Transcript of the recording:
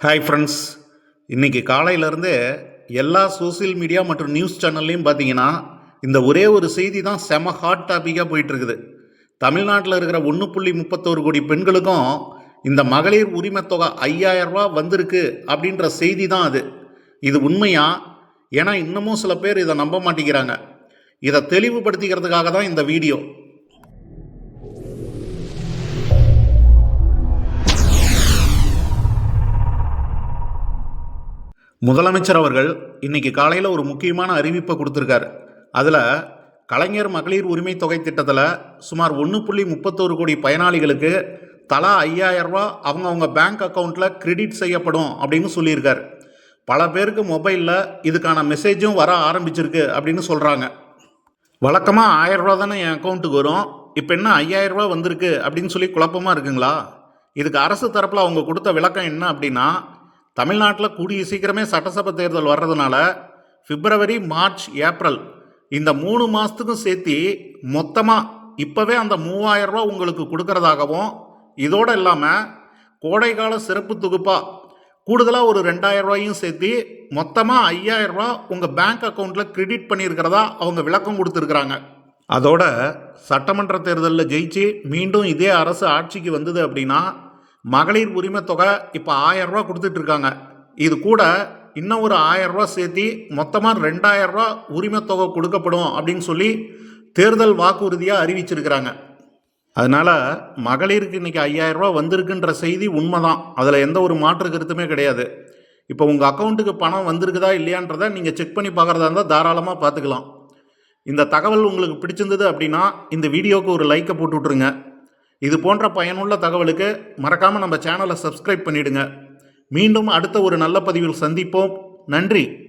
Hi friends இன்னைக்கு காலையிலேருந்து எல்லா சோஷியல் மீடியா மற்றும் நியூஸ் சேனல்லையும் பார்த்தீங்கன்னா இந்த ஒரே ஒரு செய்தி தான் செம ஹாட் டாப்பிக்காக போயிட்டு இருக்குது தமிழ்நாட்டில் இருக்கிற ஒன்று புள்ளி முப்பத்தோரு கோடி பெண்களுக்கும் இந்த மகளிர் உரிமை தொகை ஐயாயிரம் வந்திருக்கு அப்படின்ற செய்தி தான் அது. இது உண்மையா? ஏன்னா இன்னமும் சில பேர் இதை நம்ப மாட்டேங்கிறாங்க. இதை தெளிவுபடுத்திக்கிறதுக்காக தான் இந்த வீடியோ. முதலமைச்சர் அவர்கள் இன்னைக்கு காலையில் ஒரு முக்கியமான அறிவிப்பை கொடுத்துருக்காரு. அதில் கலைஞர் மகளிர் உரிமை தொகை திட்டத்தில் சுமார் ஒன்று புள்ளி முப்பத்தோரு கோடி பயனாளிகளுக்கு தலா ஐயாயிரரூபா அவங்கவுங்க பேங்க் அக்கௌண்ட்டில் கிரெடிட் செய்யப்படும் அப்படின்னு சொல்லியிருக்கார். பல பேருக்கு மொபைலில் இதுக்கான மெசேஜும் வர ஆரம்பிச்சிருக்கு அப்படின்னு சொல்கிறாங்க வழக்கமாக ஆயிரரூபா தானே என் அக்கௌண்ட்டுக்கு வரும். இப்போ என்ன ஐயாயிரம் ரூபா வந்திருக்கு அப்படின்னு சொல்லி குழப்பமாக இருக்குங்களா? இதுக்கு அரசு தரப்பில் அவங்க கொடுத்த விளக்கம் என்ன அப்படின்னா தமிழ்நாட்டில் கூடிய சீக்கிரமே சட்டசபை தேர்தல் வர்றதுனால பிப்ரவரி மார்ச் ஏப்ரல் இந்த மூணு மாதத்துக்கும் சேர்த்து மொத்தமாக இப்போவே அந்த மூவாயிரம் ரூபா உங்களுக்கு கொடுக்கறதாகவும் இதோடு இல்லாமல் கோடைக்கால சிறப்பு தொகுப்பாக கூடுதலாக ஒரு ரெண்டாயிரம் ரூபாயும் சேர்த்து மொத்தமாக ஐயாயிரம் ரூபா உங்கள் பேங்க் அக்கௌண்ட்டில் கிரெடிட் பண்ணியிருக்கிறதா அவங்க விளக்கம் கொடுத்துருக்குறாங்க. அதோட சட்டமன்ற தேர்தலில் ஜெயிச்சு மீண்டும் இதே அரசு ஆட்சிக்கு வந்தது அப்படின்னா மகளிர் உரிமை தொகை இப்போ ஆயிரம் ரூபா கொடுத்துட்டு இருக்காங்க இது கூட இன்னும் ஒரு ஆயரூவா சேர்த்தி மொத்தமாக ரெண்டாயிரரூவா உரிமை தொகை கொடுக்கப்படும் அப்படின்னு சொல்லி தேர்தல் வாக்குறுதியாக அறிவிச்சிருக்கிறாங்க. அதனால் மகளிருக்கு இன்றைக்கி ஐயாயிரம் ரூபா வந்திருக்குன்ற செய்தி உண்மைதான். அதில் எந்த ஒரு மாற்று கருத்துமே கிடையாது. இப்போ உங்கள் அக்கௌண்ட்டுக்கு பணம் வந்திருக்குதா இல்லையான்றதை நீங்கள் செக் பண்ணி பார்க்குறதா இருந்தால் தாராளமாக பார்த்துக்கலாம் இந்த தகவல் உங்களுக்கு பிடிச்சிருந்தது அப்படின்னா இந்த வீடியோவுக்கு ஒரு லைக்கை போட்டு விட்ருங்க இது போன்ற பயனுள்ள தகவலுக்கு மறக்காமல் நம்ம சேனலை சப்ஸ்கிரைப் பண்ணிடுங்க. மீண்டும் அடுத்த ஒரு நல்ல பதிவில் சந்திப்போம். நன்றி.